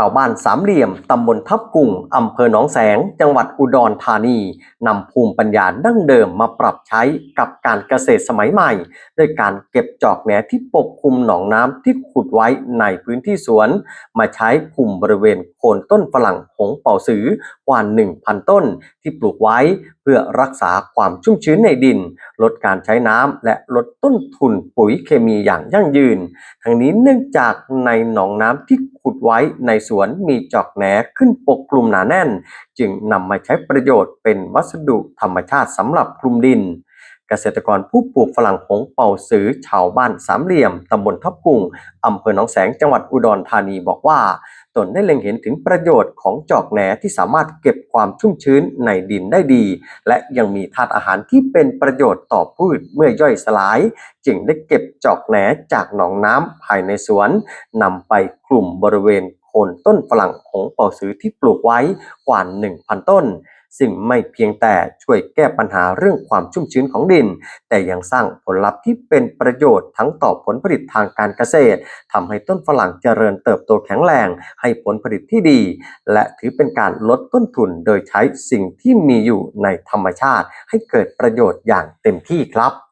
าวบ้านสามเหลี่ยม ตำบลทับกุ่งอำเภอหนองแสง จังหวัดอุดรธานี นำภูมิปัญญาดั้งเดิมมาปรับใช้กับการเกษตรสมัยใหม่ ด้วยการเก็บจอกแหนที่ปกคลุมหนองน้ำที่ขุดไว้ในพื้นที่สวน มาใช้คุมบริเวณโคนต้นฝรั่งหงเป่าสือกว่า 1,000 ต้น ที่ปลูกไว้เพื่อรักษาความชุ่มชื้นในดิน ลดการใช้น้ำและลดต้นทุนปุ๋ยเคมีอย่างยั่งยืน ทั้งนี้เนื่องจากในหนองน้ำที่ขุดไว้ในสวนมีจอกแหนขึ้นปกคลุมหนาแน่น จึงนำมาใช้ประโยชน์เป็นวัสดุธรรมชาติสำหรับคลุมดิน เกษตรกรผู้ปลูกฝรั่งหงเป่าสือชาวบ้านสามเหลี่ยมตำบลทับกุ่งอำเภอหนองแสงจังหวัดอุดรธานีบอกว่า ตนได้เล็งเห็นถึงประโยชน์ของจอกแหนที่สามารถเก็บความชุ่มชื้นในดินได้ดี และยังมีธาตุอาหารที่เป็นประโยชน์ต่อพืชเมื่อย่อยสลาย จึงได้เก็บจอกแหนจากหนองน้ำภายในสวนนำไปคลุมบริเวณโคนต้นฝรั่งหงเป่าสือที่ปลูกไว้กว่า 1,000 ต้น ซึ่งไม่เพียงแต่ช่วยแก้ปัญหาเรื่องความชุ่มชื้นของดิน แต่ยังสร้างผลลัพธ์ที่เป็นประโยชน์ทั้งต่อผลผลิตทางการเกษตรทำให้ต้นฝรั่งเจริญเติบโตแข็งแรง ให้ผลผลิตที่ดี และถือเป็นการลดต้นทุนโดยใช้สิ่งที่มีอยู่ในธรรมชาติ ให้เกิดประโยชน์อย่างเต็มที่ครับ